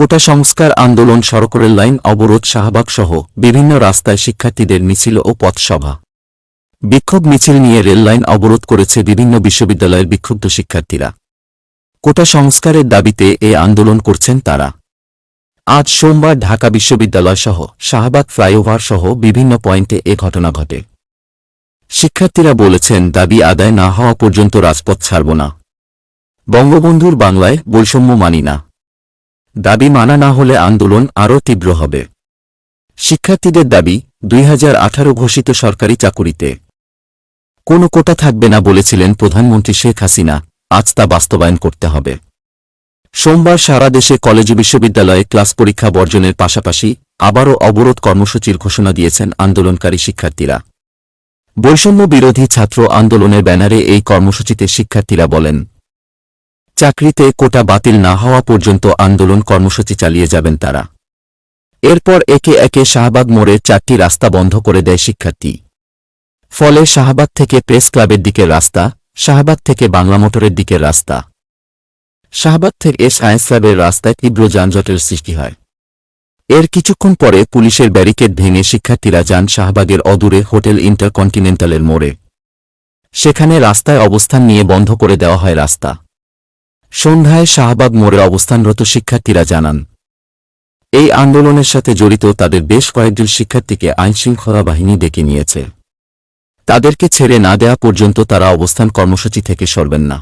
কোটা সংস্কার আন্দোলন সড়কের লাইন অবরোধ শাহবাগ সহ বিভিন্ন রাস্তায় শিক্ষার্থীদের মিছিল ও পথসভা। বিক্ষোভ মিছিল নিয়ে রেললাইন অবরোধ করেছে বিভিন্ন বিশ্ববিদ্যালয়ের বিক্ষুব্ধ শিক্ষার্থীরা। কোটা সংস্কারের দাবিতে এ আন্দোলন করছেন তারা। আজ সোমবার ঢাকা বিশ্ববিদ্যালয় সহ শাহবাগ ফ্লাইওভার সহ বিভিন্ন পয়েন্টে এ ঘটনা ঘটে। শিক্ষার্থীরা বলেছেন, দাবি আদায় না হওয়া পর্যন্ত রাজপথ ছাড়ব না। বঙ্গবন্ধুর বাংলায় বৈষম্য মানি না। দাবি মানা না হলে আন্দোলন আরও তীব্র হবে। শিক্ষার্থীদের দাবি, দুই হাজার আঠারো ঘোষিত সরকারি চাকুরিতে। কোনো কোটা থাকবে না বলেছিলেন প্রধানমন্ত্রী শেখ হাসিনা, আজ তা বাস্তবায়ন করতে হবে। সোমবার সারা দেশে কলেজ বিশ্ববিদ্যালয়ে ক্লাস পরীক্ষা বর্জনের পাশাপাশি আবারও অবরোধ কর্মসূচির ঘোষণা দিয়েছেন আন্দোলনকারী শিক্ষার্থীরা। বৈষম্য বিরোধী ছাত্র আন্দোলনের ব্যানারে এই কর্মসূচিতে শিক্ষার্থীরা বলেন চাকরিতে কোটা বাতিল না হওয়া পর্যন্ত আন্দোলন কর্মসূচি চালিয়ে যাবেন তারা। এরপর একে একে শাহবাগ মোড়ের চারটি রাস্তা বন্ধ করে দেয় শিক্ষার্থী। ফলে শাহবাগ থেকে প্রেস ক্লাবের দিকের রাস্তা, শাহবাগ থেকে বাংলা মোটরের দিকের রাস্তা। শাহবাগ থেকে সায়েন্স ল্যাবের রাস্তায় তীব্র যানজটের সৃষ্টি হয়। এর কিছুক্ষণ পরে পুলিশের ব্যারিকেড ভেঙে শিক্ষার্থীরা যান শাহবাগের অদূরে হোটেল ইন্টারকন্টিনেন্টালের মোড়ে। সেখানে রাস্তায় অবস্থান নিয়ে বন্ধ করে দেওয়া হয় রাস্তা। সন্ধ্যায় শাহবাগ মোড়ে অবস্থানরত শিক্ষার্থীরা জানান, এই আন্দোলনের সাথে জড়িত তাদের বেশ কয়েকজন শিক্ষার্থীকে আইনশৃঙ্খলা বাহিনী ডেকে নিয়েছে। তাদেরকে ছেড়ে না দেয়া পর্যন্ত তারা অবস্থান কর্মসূচি থেকে সরবেন না।